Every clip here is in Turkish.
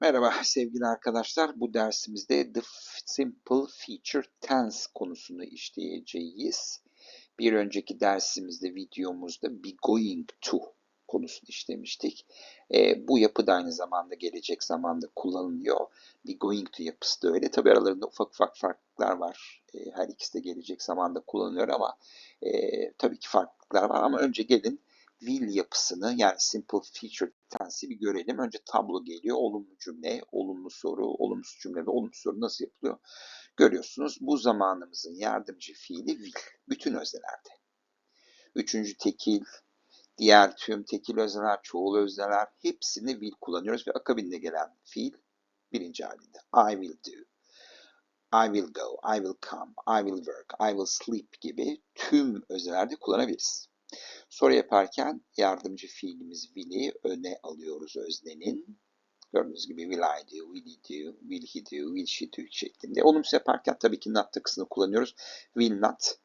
Merhaba sevgili arkadaşlar. Bu dersimizde The Simple Future Tense konusunu işleyeceğiz. Bir önceki dersimizde, videomuzda be going to konusunu işlemiştik. E, bu yapı da aynı zamanda gelecek zamanda kullanılıyor. Be going to yapısı da öyle. Tabi aralarında ufak ufak farklılıklar var. E, her ikisi de gelecek zamanda kullanılıyor ama e, tabii ki farklılıklar var. Ama önce gelin will yapısını yani simple future tense'i bir görelim. Önce tablo geliyor. Olumlu cümle, olumlu soru, olumsuz cümle ve olumsuz soru nasıl yapılıyor? Görüyorsunuz. Bu zamanımızın yardımcı fiili will. Bütün öznelerde. Üçüncü tekil, diğer tüm tekil özneler, çoğul özneler hepsini will kullanıyoruz ve akabinde gelen fiil birinci halinde. I will do. I will go, I will come, I will work, I will sleep gibi tüm öznelerde kullanabiliriz. Soru yaparken yardımcı fiilimiz will'i öne alıyoruz öznenin. Gördüğünüz gibi will I do, will he do, will he do, will she do şeklinde. Olumsuz yaparken tabii ki not takısını kullanıyoruz. Will not,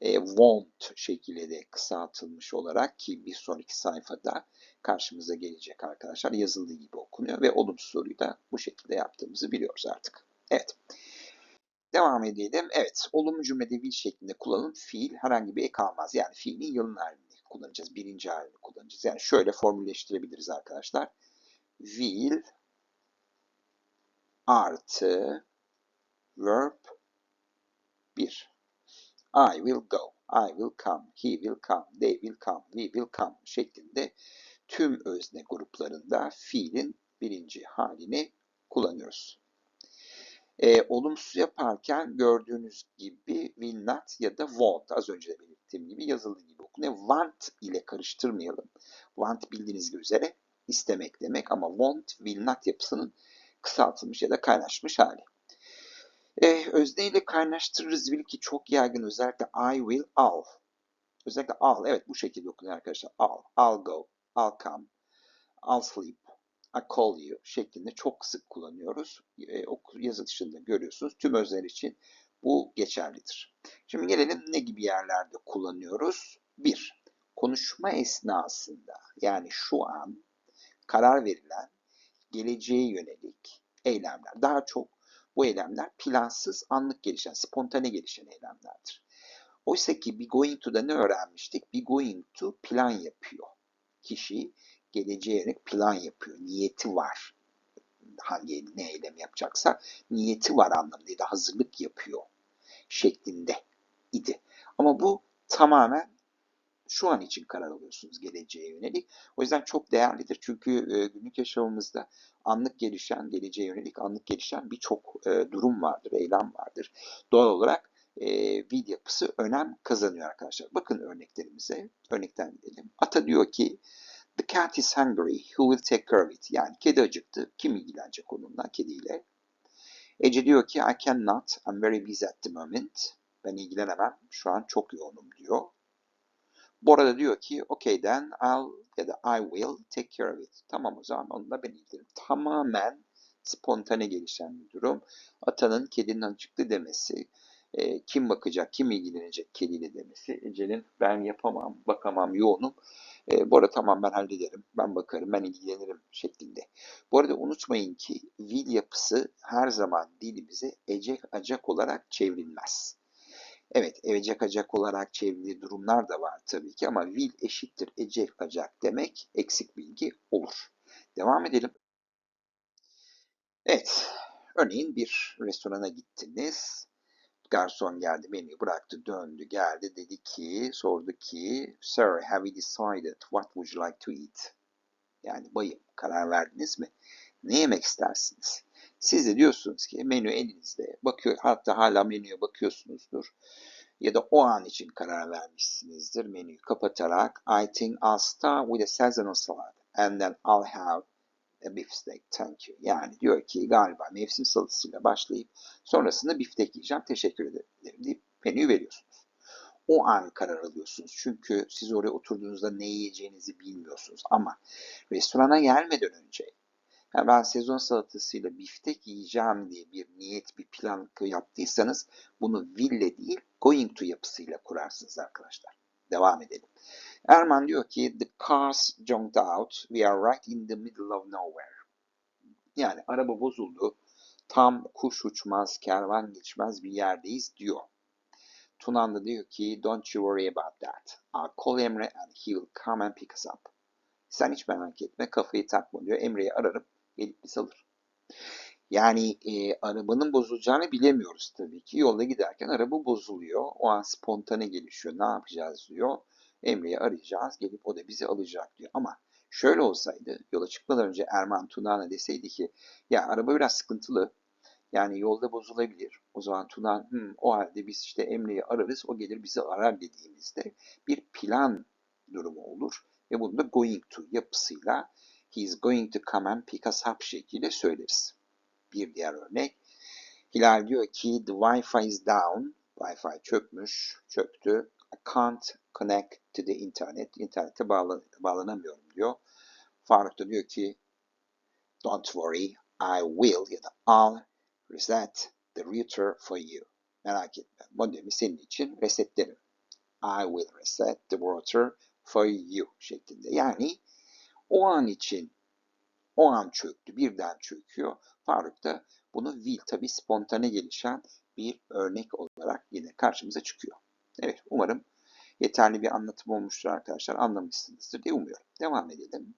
e, won't şekilde de kısaltılmış olarak ki bir sonraki sayfada karşımıza gelecek arkadaşlar. Yazıldığı gibi okunuyor ve olumsuz soruyu da bu şekilde yaptığımızı biliyoruz artık. Evet. Devam edelim. Evet, olumlu cümlede will şeklinde kullanılın. Fiil herhangi bir ek almaz. Yani fiilin yalın halini kullanacağız. Birinci halini kullanacağız. Yani şöyle formülleştirebiliriz arkadaşlar. Will artı verb 1. I will go, I will come, he will come, they will come, we will come şeklinde tüm özne gruplarında fiilin birinci halini kullanıyoruz. E, olumsuz yaparken gördüğünüz gibi will not ya da won't az önce de belirttiğim gibi yazıldığı gibi okunuyor. Want ile karıştırmayalım. Want bildiğiniz üzere istemek demek ama want, will not yapısının kısaltılmış ya da kaynaşmış hali. E, özne ile kaynaştırırız will ki çok yaygın özellikle I will, I'll. Özellikle I'll, evet bu şekilde okunuyor arkadaşlar. I'll, I'll go, I'll come, I'll sleep, I call you şeklinde çok sık kullanıyoruz. E, yazılışında görüyorsunuz. Tüm özler için bu geçerlidir. Şimdi gelelim ne gibi yerlerde kullanıyoruz? Bir, konuşma esnasında yani şu an karar verilen geleceğe yönelik eylemler. Daha çok bu eylemler plansız, anlık gelişen, spontane gelişen eylemlerdir. Oysa ki be going to'da ne öğrenmiştik? Be going to plan yapıyor. Kişi geleceğe yönelik plan yapıyor. Niyeti var. Hangi ne eylem yapacaksa niyeti var anlamında hazırlık yapıyor şeklinde idi. Ama bu tamamen şu an için karar alıyorsunuz geleceğe yönelik. O yüzden çok değerlidir. Çünkü e, günlük yaşamımızda anlık gelişen, geleceğe yönelik anlık gelişen birçok e, durum vardır, eylem vardır. Doğal olarak e, yapısı önem kazanıyor arkadaşlar. Bakın örneklerimize. Örnekten gidelim. Ata diyor ki The cat is hungry. Who will take care of it? Yani kedi acıktı. Kim ilgilenecek onunla, kediyle? Ece diyor ki I cannot. I'm very busy at the moment. Ben ilgilenemem. Şu an çok yoğunum diyor. Bora da diyor ki okay then I'll ya da I will take care of it. Tamam o zaman onunla ben ilgilenirim. Tamamen spontane gelişen bir durum. Atanın kedinin acıktı demesi, e, kim bakacak, kim ilgilenecek kediyle demesi. Ece'nin ben yapamam, bakamam, yoğunum. E, bu arada tamam ben hallederim, ben bakarım, ben ilgilenirim şeklinde. Bu arada unutmayın ki will yapısı her zaman dilimize ecek acak olarak çevrilmez. Evet, evecek acak olarak çevrildiği durumlar da var tabii ki ama will eşittir ecek acak demek eksik bilgi olur. Devam edelim. Evet, örneğin bir restorana gittiniz. Garson geldi, menüyü bıraktı, döndü, geldi, dedi ki, sordu ki, Sir, have you decided what would you like to eat? Yani bayım, karar verdiniz mi? Ne yemek istersiniz? Siz de diyorsunuz ki menü elinizde, bakıyor, hatta hala menüye bakıyorsunuzdur. Ya da o an için karar vermişsinizdir menüyü kapatarak I think I'll start with a seasonal salad and then I'll have steak, thank you. Yani diyor ki galiba mevsim salatasıyla başlayıp sonrasında biftek yiyeceğim, teşekkür ederim deyip menüyü veriyorsunuz. O an karar alıyorsunuz. Çünkü siz oraya oturduğunuzda ne yiyeceğinizi bilmiyorsunuz. Ama restorana gelmeden önce yani ben sezon salatasıyla biftek yiyeceğim diye bir niyet, bir plan yaptıysanız bunu ville değil going to yapısıyla kurarsınız arkadaşlar. Devam edelim. Erman diyor ki the cars jumped out. We are right in the middle of nowhere. Yani araba bozuldu. Tam kuş uçmaz, kervan geçmez bir yerdeyiz diyor. Tunan da diyor ki don't you worry about that. I'll call Emre and he will come and pick us up. Sen hiç merak etme kafayı takma diyor. Emre'yi ararım gelip bizi alır. Yani e, arabanın bozulacağını bilemiyoruz tabii ki. Yolda giderken araba bozuluyor. O an spontane gelişiyor. Ne yapacağız diyor. Emre'yi arayacağız. Gelip o da bizi alacak diyor. Ama şöyle olsaydı yola çıkmadan önce Erman Tuna'na deseydi ki ya araba biraz sıkıntılı. Yani yolda bozulabilir. O zaman Tunan hmm, o halde biz işte Emre'yi ararız. O gelir bizi arar dediğimizde bir plan durumu olur. Ve bunu da going to yapısıyla he is going to come and pick us up şekliyle söyleriz. Bir diğer örnek. Hilal diyor ki the Wi-Fi is down. Wi-Fi çökmüş, çöktü. Can't connect to the internet. İnternete bağlan bağlanamıyorum diyor. Faruk da diyor ki don't worry I will ya da I'll reset the router for you. Merak etme. Modemi senin için resetlerim. I will reset the router for you şeklinde. Yani o an için o an çöktü, birden çöküyor. Faruk da bunu will tabi spontane gelişen bir örnek olarak yine karşımıza çıkıyor. Evet umarım yeterli bir anlatım olmuştur arkadaşlar. Anlamışsınızdır diye umuyorum. Devam edelim.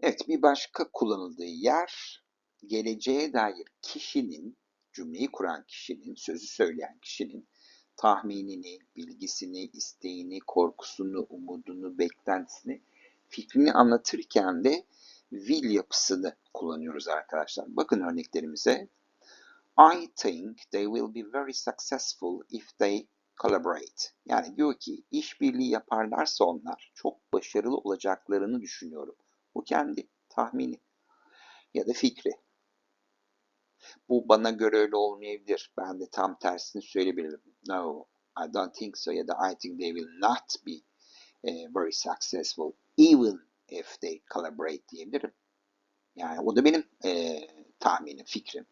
Evet bir başka kullanıldığı yer geleceğe dair kişinin, cümleyi kuran kişinin, sözü söyleyen kişinin tahminini, bilgisini, isteğini, korkusunu, umudunu, beklentisini, fikrini anlatırken de will yapısını kullanıyoruz arkadaşlar. Bakın örneklerimize. I think they will be very successful if they collaborate. Yani diyor ki işbirliği yaparlarsa onlar çok başarılı olacaklarını düşünüyorum. Bu kendi tahmini ya da fikri. Bu bana göre öyle olmayabilir. Ben de tam tersini söyleyebilirim. No, I don't think so ya da I think they will not be uh, very successful even if they collaborate diyebilirim. Yani o da benim e, tahminim, fikrim.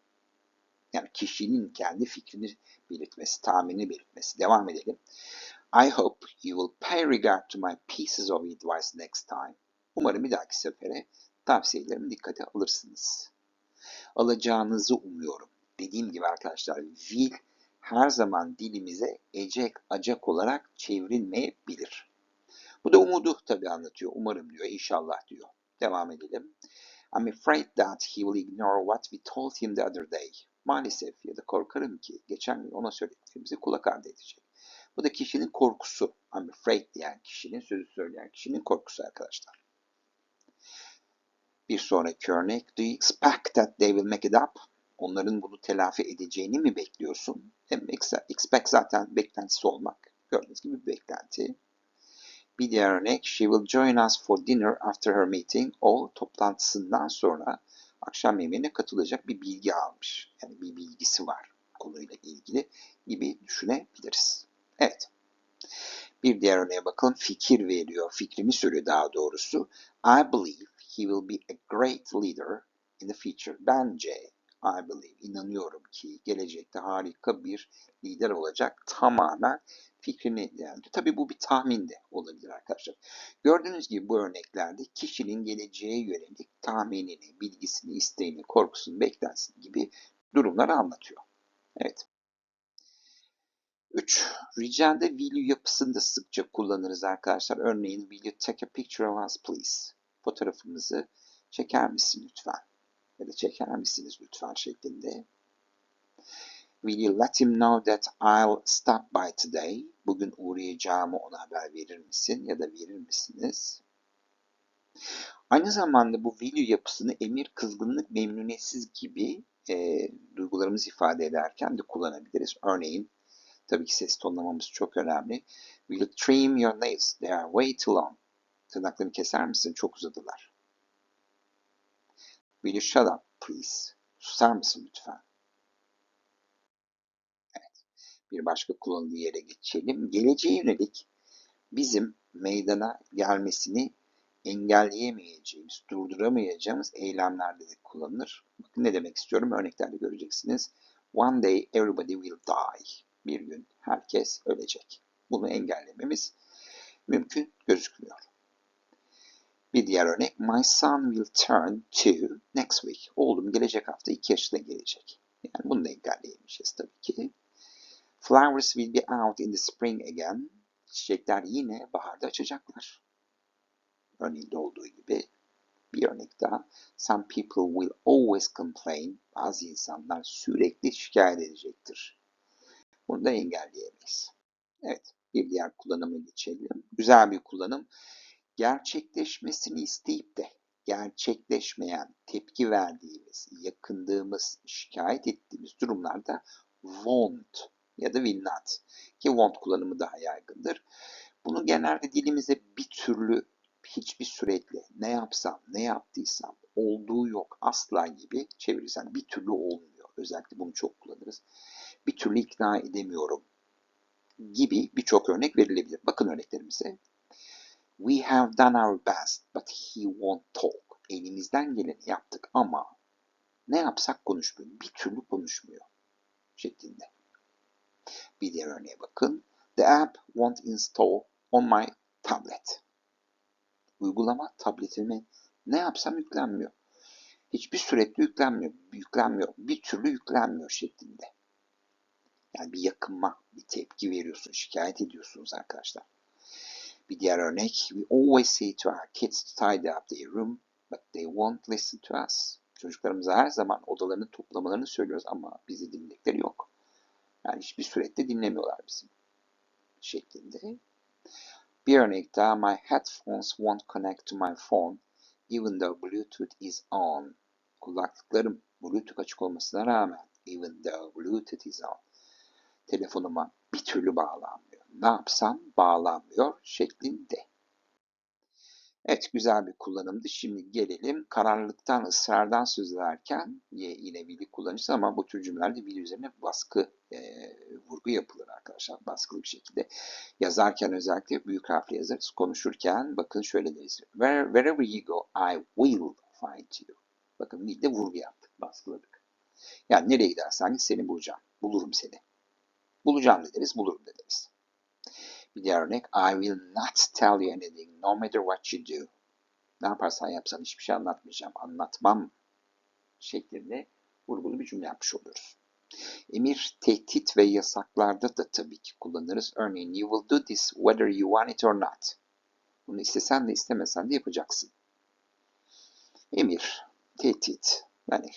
Yani kişinin kendi fikrini belirtmesi, tahminini belirtmesi. Devam edelim. I hope you will pay regard to my pieces of advice next time. Umarım bir dahaki sefere tavsiyelerimi dikkate alırsınız. Alacağınızı umuyorum. Dediğim gibi arkadaşlar will her zaman dilimize ecek acak olarak çevrilmeyebilir. Bu da umudu tabii anlatıyor. Umarım diyor, inşallah diyor. Devam edelim. I'm afraid that he will ignore what we told him the other day. Maalesef ya da korkarım ki geçen gün ona söylediklerimizi kulak ardı edecek. Bu da kişinin korkusu. I'm afraid diyen kişinin, sözü söyleyen kişinin korkusu arkadaşlar. Bir sonraki örnek. Do you expect that they will make it up? Onların bunu telafi edeceğini mi bekliyorsun? Hem expect zaten beklentisi olmak. Gördüğünüz gibi bir beklenti. Bir diğer örnek. She will join us for dinner after her meeting. O toplantısından sonra akşam yemeğine katılacak bir bilgi almış. Yani bir bilgisi var konuyla ilgili gibi düşünebiliriz. Evet. Bir diğer örneğe bakalım. Fikir veriyor. Fikrini söylüyor daha doğrusu. I believe he will be a great leader in the future. Bence, I believe, inanıyorum ki gelecekte harika bir lider olacak. Tamamen fikrini yani tabii bu bir tahmin de olabilir arkadaşlar. Gördüğünüz gibi bu örneklerde kişinin geleceğe yönelik tahminini, bilgisini, isteğini, korkusunu, beklentisini gibi durumları anlatıyor. Evet. 3. Rica'da will yapısını da sıkça kullanırız arkadaşlar. Örneğin will you take a picture of us please? Fotoğrafımızı çeker misin lütfen? Ya da çeker misiniz lütfen şeklinde. Will you let him know that I'll stop by today? Bugün uğrayacağımı ona haber verir misin ya da verir misiniz? Aynı zamanda bu will yapısını emir, kızgınlık, memnuniyetsiz gibi e, duygularımızı ifade ederken de kullanabiliriz. Örneğin Tabii ki ses tonlamamız çok önemli. Will you trim your nails? They are way too long. Tırnaklarını keser misin? Çok uzadılar. Will you shut up please? Susar mısın lütfen? Evet. Bir başka kullanıldığı yere geçelim. Geleceğe yönelik bizim meydana gelmesini engelleyemeyeceğimiz, durduramayacağımız eylemlerde de kullanılır. Bakın ne demek istiyorum örneklerde göreceksiniz. One day everybody will die bir gün herkes ölecek. Bunu engellememiz mümkün gözükmüyor. Bir diğer örnek. My son will turn two next week. Oğlum gelecek hafta 2 yaşına gelecek. Yani bunu da engelleyemeyeceğiz tabii ki. Flowers will be out in the spring again. Çiçekler yine baharda açacaklar. Örneğinde olduğu gibi bir örnek daha. Some people will always complain. Bazı insanlar sürekli şikayet edecektir. Bunu da engelleyemeyiz. Evet, bir diğer kullanıma geçelim. Güzel bir kullanım. Gerçekleşmesini isteyip de gerçekleşmeyen, tepki verdiğimiz, yakındığımız, şikayet ettiğimiz durumlarda won't ya da will not ki won't kullanımı daha yaygındır. Bunu genelde dilimize bir türlü hiçbir sürekli ne yapsam, ne yaptıysam, olduğu yok, asla gibi çevirirsen bir türlü olmuyor. Özellikle bunu çok kullanırız. Bir türlü ikna edemiyorum gibi birçok örnek verilebilir. Bakın örneklerimize. We have done our best but he won't talk. Elimizden geleni yaptık ama ne yapsak konuşmuyor. Bir türlü konuşmuyor şeklinde. Bir diğer örneğe bakın. The app won't install on my tablet. Uygulama tabletime ne yapsam yüklenmiyor. Hiçbir sürekli yüklenmiyor. Yüklenmiyor. Bir türlü yüklenmiyor şeklinde. Yani bir yakınma, bir tepki veriyorsun, şikayet ediyorsunuz arkadaşlar. Bir diğer örnek. We always say to our kids to tidy up their room, but they won't listen to us. Çocuklarımıza her zaman odalarını toplamalarını söylüyoruz ama bizi dinledikleri yok. Yani hiçbir surette dinlemiyorlar bizim şeklinde. Bir örnek daha. My headphones won't connect to my phone even though Bluetooth is on. Kulaklıklarım Bluetooth açık olmasına rağmen even though Bluetooth is on. Telefonuma bir türlü bağlanmıyor. Ne yapsam bağlanmıyor şeklinde. Evet güzel bir kullanımdı. Şimdi gelelim kararlılıktan, ısrardan söz ederken yine vili kullanıcısı ama bu tür cümlelerde vili üzerine baskı e, vurgu yapılır arkadaşlar. Baskılı bir şekilde. Yazarken özellikle büyük harfle yazarız. Konuşurken bakın şöyle deriz. Where, wherever you go, I will find you. Bakın vilde vurgu yaptık, baskıladık. Yani nereye gidersen seni bulacağım. Bulurum seni. Bulacağım da deriz, bulurum da deriz. Bir diğer örnek. I will not tell you anything no matter what you do. Ne yaparsan yapsan hiçbir şey anlatmayacağım. Anlatmam şeklinde vurgulu bir cümle yapmış oluyoruz. Emir, tehdit ve yasaklarda da tabii ki kullanırız. Örneğin you will do this whether you want it or not. Bunu istesen de istemesen de yapacaksın. Emir, tehdit. Yani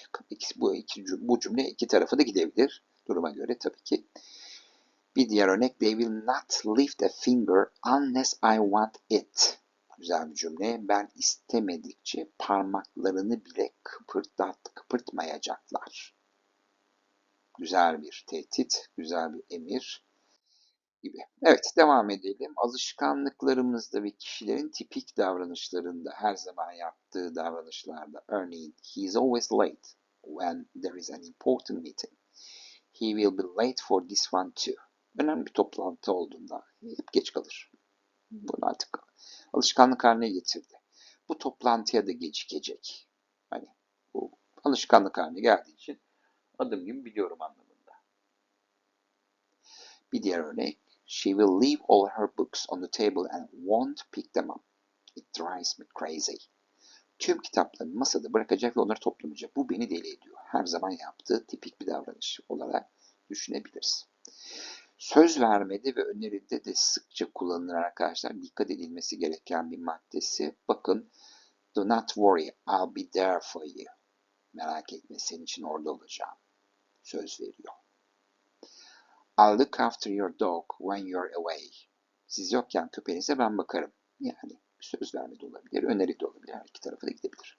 bu, iki, bu cümle iki tarafı da gidebilir. Duruma göre tabii ki. Bir diğer örnek they will not lift a finger unless I want it. Güzel bir cümle. Ben istemedikçe parmaklarını bile kıpırdat, kıpırtmayacaklar. Güzel bir tehdit, güzel bir emir gibi. Evet devam edelim. Alışkanlıklarımızda ve kişilerin tipik davranışlarında her zaman yaptığı davranışlarda örneğin he is always late when there is an important meeting. He will be late for this one too önemli bir toplantı olduğunda hep geç kalır. Bunu artık alışkanlık haline getirdi. Bu toplantıya da gecikecek. Hani bu alışkanlık haline geldiği için adım gibi biliyorum anlamında. Bir diğer örnek. She will leave all her books on the table and won't pick them up. It drives me crazy. Tüm kitaplarını masada bırakacak ve onları toplamayacak. Bu beni deli ediyor. Her zaman yaptığı tipik bir davranış olarak düşünebiliriz. Söz vermede ve öneride de sıkça kullanılır arkadaşlar. Dikkat edilmesi gereken bir maddesi. Bakın, do not worry, I'll be there for you. Merak etme, senin için orada olacağım. Söz veriyor. I'll look after your dog when you're away. Siz yokken köpeğinize ben bakarım. Yani söz verme de olabilir, öneri de olabilir. Her iki tarafı da gidebilir.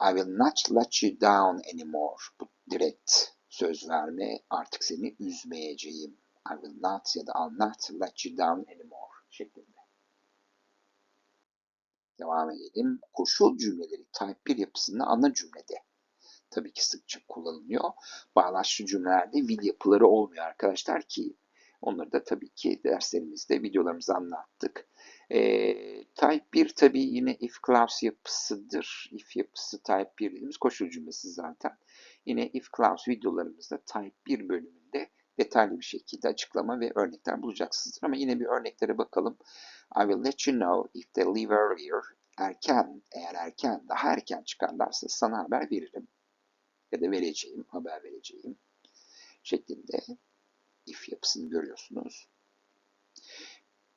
I will not let you down anymore. Bu direkt söz verme, artık seni üzmeyeceğim. I will not ya da I'll not let you down anymore şeklinde. Devam edelim. Koşul cümleleri type 1 yapısında ana cümlede tabii ki sıkça kullanılıyor. Bağlaçlı cümlelerde will yapıları olmuyor arkadaşlar ki onları da tabii ki derslerimizde, videolarımızda anlattık. E, type 1 tabii yine if clause yapısıdır. If yapısı type 1 dediğimiz koşul cümlesi zaten. Yine if clause videolarımızda type 1 bölümünde detaylı bir şekilde açıklama ve örnekler bulacaksınızdır. Ama yine bir örneklere bakalım. I will let you know if they leave earlier. Erken, eğer erken, daha erken çıkarlarsa sana haber veririm. Ya da vereceğim, haber vereceğim. Şeklinde if yapısını görüyorsunuz.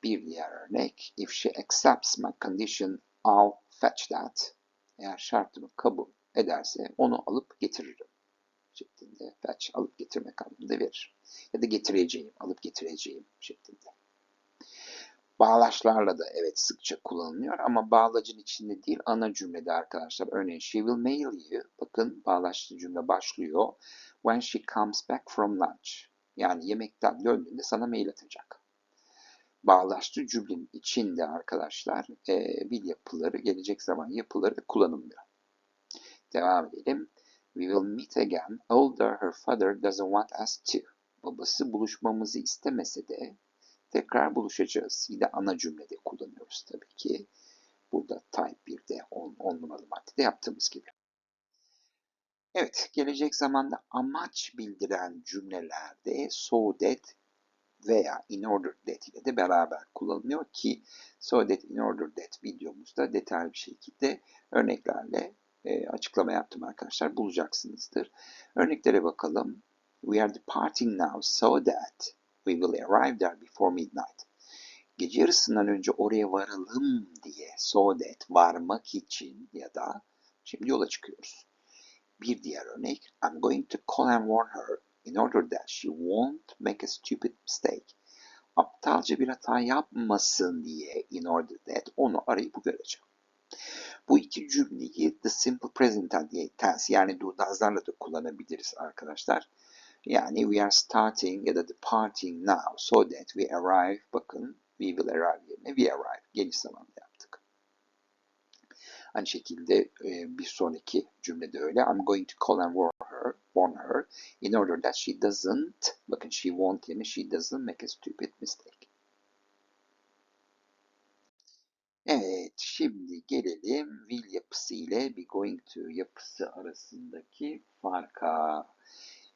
Bir diğer örnek. If she accepts my condition, I'll fetch that. Eğer şartımı kabul ederse onu alıp getiririm. Şeklinde fetch alıp getirmek anlamında verir. Ya da getireceğim, alıp getireceğim şeklinde. Bağlaçlarla da evet sıkça kullanılıyor ama bağlacın içinde değil ana cümlede arkadaşlar. Örneğin she will mail you. Bakın bağlaçlı cümle başlıyor. When she comes back from lunch. Yani yemekten döndüğünde sana mail atacak. Bağlaçlı cümlenin içinde arkadaşlar e, bir yapıları, gelecek zaman yapıları kullanılmıyor. Devam edelim. We will meet again, although her father doesn't want us to. Babası buluşmamızı istemese de tekrar buluşacağız. Yine ana cümlede kullanıyoruz tabii ki. Burada type 1'de 10, 10 numaralı maddede yaptığımız gibi. Evet, gelecek zamanda amaç bildiren cümlelerde so that veya in order that ile de beraber kullanılıyor ki so that in order that videomuzda detaylı bir şekilde örneklerle e, açıklama yaptım arkadaşlar. Bulacaksınızdır. Örneklere bakalım. We are departing now so that we will arrive there before midnight. Gece yarısından önce oraya varalım diye so that varmak için ya da şimdi yola çıkıyoruz. Bir diğer örnek. I'm going to call and warn her in order that she won't make a stupid mistake. Aptalca bir hata yapmasın diye in order that onu arayıp uyaracağım. Bu iki cümleyi the simple present tense yani do does'larla da kullanabiliriz arkadaşlar. Yani we are starting ya da departing now so that we arrive. Bakın we will arrive yerine we arrive. Geniş zamanda. Aynı şekilde e, bir sonraki cümlede öyle. I'm going to call and warn her, warn her in order that she doesn't, bakın she won't yerine she doesn't make a stupid mistake. Evet, şimdi gelelim will yapısı ile be going to yapısı arasındaki farka.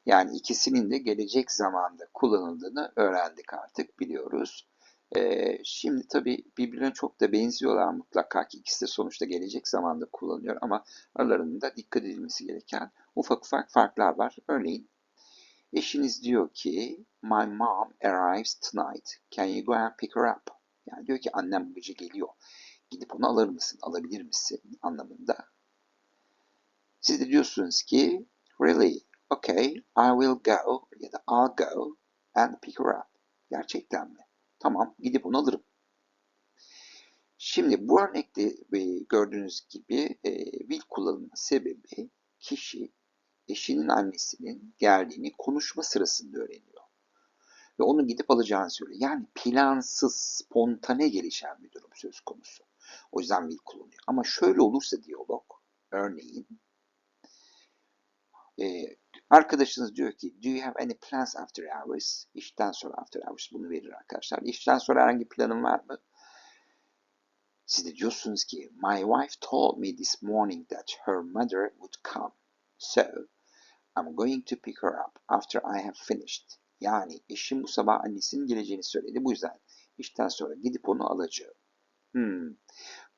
Yani ikisinin de gelecek zamanda kullanıldığını öğrendik artık biliyoruz. Ee, şimdi tabii birbirine çok da benziyorlar mutlaka ki ikisi de sonuçta gelecek zamanda kullanılıyor ama aralarında dikkat edilmesi gereken ufak ufak farklar var. Örneğin eşiniz diyor ki my mom arrives tonight. Can you go and pick her up? Yani diyor ki annem bu gece geliyor. Gidip onu alır mısın, alabilir misin anlamında. Siz de diyorsunuz ki really okay I will go ya da I'll go and pick her up. Gerçekten mi? Tamam gidip onu alırım. Şimdi bu örnekte e, gördüğünüz gibi e, will kullanılma sebebi kişi eşinin annesinin geldiğini konuşma sırasında öğreniyor. Ve onu gidip alacağını söylüyor. Yani plansız, spontane gelişen bir durum söz konusu. O yüzden will kullanıyor. Ama şöyle olursa diyalog, örneğin e, arkadaşınız diyor ki do you have any plans after hours? İşten sonra after hours bunu verir arkadaşlar. İşten sonra herhangi planın var mı? Siz de diyorsunuz ki my wife told me this morning that her mother would come. So I'm going to pick her up after I have finished. Yani eşim bu sabah annesinin geleceğini söyledi. Bu yüzden işten sonra gidip onu alacağım. Hmm.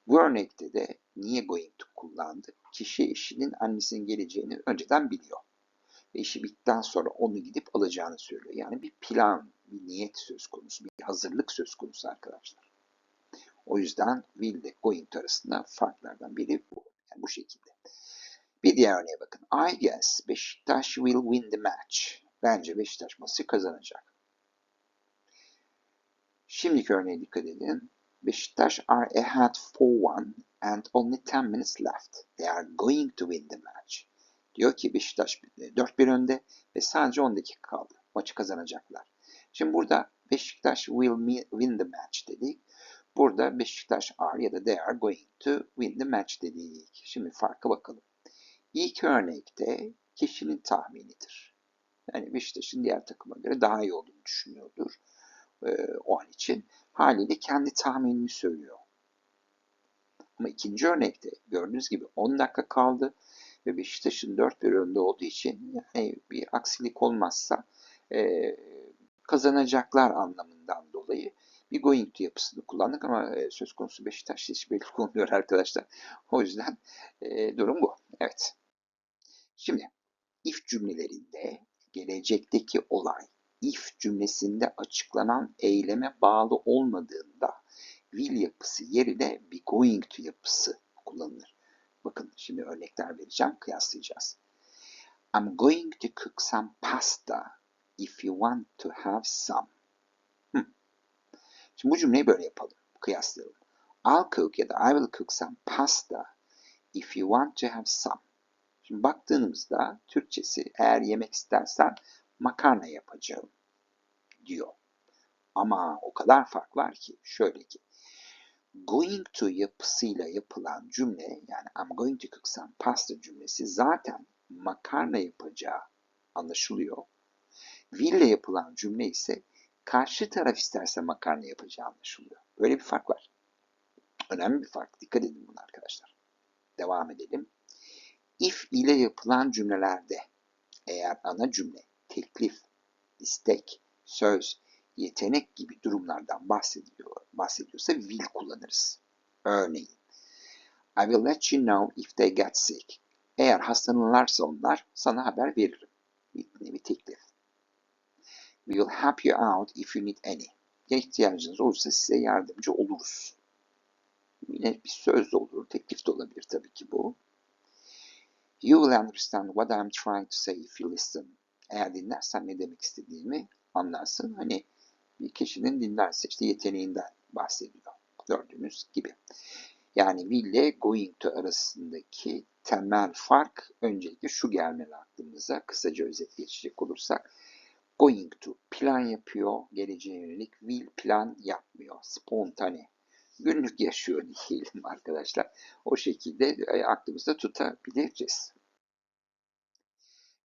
Bu örnekte de niye going to kullandık? Kişi eşinin annesinin geleceğini önceden biliyor. Ve işi bittikten sonra onu gidip alacağını söylüyor. Yani bir plan, bir niyet söz konusu, bir hazırlık söz konusu arkadaşlar. O yüzden will ile going arasında farklardan biri bu. Yani bu şekilde. Bir diğer örneğe bakın. I guess Beşiktaş will win the match. Bence Beşiktaş maçı kazanacak. Şimdiki örneğe dikkat edin. Beşiktaş are ahead 4-1 and only 10 minutes left. They are going to win the match. Diyor ki Beşiktaş 4-1 önde ve sadece 10 dakika kaldı. Maçı kazanacaklar. Şimdi burada Beşiktaş will win the match dedik. Burada Beşiktaş are ya da they are going to win the match dedik. Şimdi farka bakalım. İlk örnekte kişinin tahminidir. Yani Beşiktaş'ın diğer takıma göre daha iyi olduğunu düşünüyordur e, o an için. Haliyle kendi tahminini söylüyor. Ama ikinci örnekte gördüğünüz gibi 10 dakika kaldı ve Beşiktaş'ın 4-1 önde olduğu için yani bir aksilik olmazsa e, kazanacaklar anlamından dolayı bir going to yapısını kullandık ama e, söz konusu Beşiktaş hiç belli olmuyor arkadaşlar. O yüzden e, durum bu. Evet. Şimdi if cümlelerinde gelecekteki olay if cümlesinde açıklanan eyleme bağlı olmadığında will yapısı yerine be going to yapısı kullanılır. Bakın şimdi örnekler vereceğim, kıyaslayacağız. I'm going to cook some pasta if you want to have some. Hmm. Şimdi bu cümleyi böyle yapalım, kıyaslayalım. I'll cook ya da I will cook some pasta if you want to have some. Şimdi baktığımızda Türkçesi eğer yemek istersen makarna yapacağım diyor. Ama o kadar fark var ki şöyle ki going to yapısıyla yapılan cümle yani I'm going to cook some pasta cümlesi zaten makarna yapacağı anlaşılıyor. Will ile yapılan cümle ise karşı taraf isterse makarna yapacağı anlaşılıyor. Böyle bir fark var. Önemli bir fark. Dikkat edin buna arkadaşlar. Devam edelim. If ile yapılan cümlelerde eğer ana cümle teklif, istek, söz, yetenek gibi durumlardan bahsediyor, bahsediyorsa will kullanırız. Örneğin, I will let you know if they get sick. Eğer hastalanırlarsa onlar sana haber veririm. Bir nevi teklif. We will help you out if you need any. Ya ihtiyacınız olursa size yardımcı oluruz. Yine bir söz de olur, teklif de olabilir tabii ki bu. You will understand what I'm trying to say if you listen. Eğer dinlersen ne demek istediğimi anlarsın. Hani bir kişinin dinlerse işte yeteneğinden bahsediyor. Gördüğünüz gibi. Yani will ile going to arasındaki temel fark öncelikle şu gelmeli aklımıza. Kısaca özet geçecek olursak. Going to plan yapıyor. Geleceğe yönelik will plan yapmıyor. Spontane. Günlük yaşıyor diyelim arkadaşlar. O şekilde e, aklımızda tutabiliriz.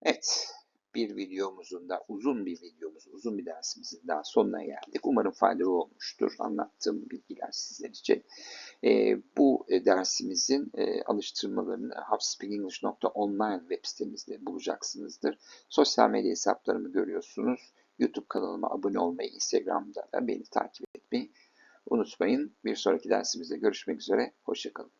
Evet, bir videomuzun da uzun bir videomuz, uzun bir dersimizin daha sonuna geldik. Umarım faydalı olmuştur anlattığım bilgiler sizler için. E, bu dersimizin e, alıştırmalarını hubspeakenglish.online web sitemizde bulacaksınızdır. Sosyal medya hesaplarımı görüyorsunuz. YouTube kanalıma abone olmayı, Instagram'da da beni takip etmeyi unutmayın. Bir sonraki dersimizde görüşmek üzere. Hoşçakalın.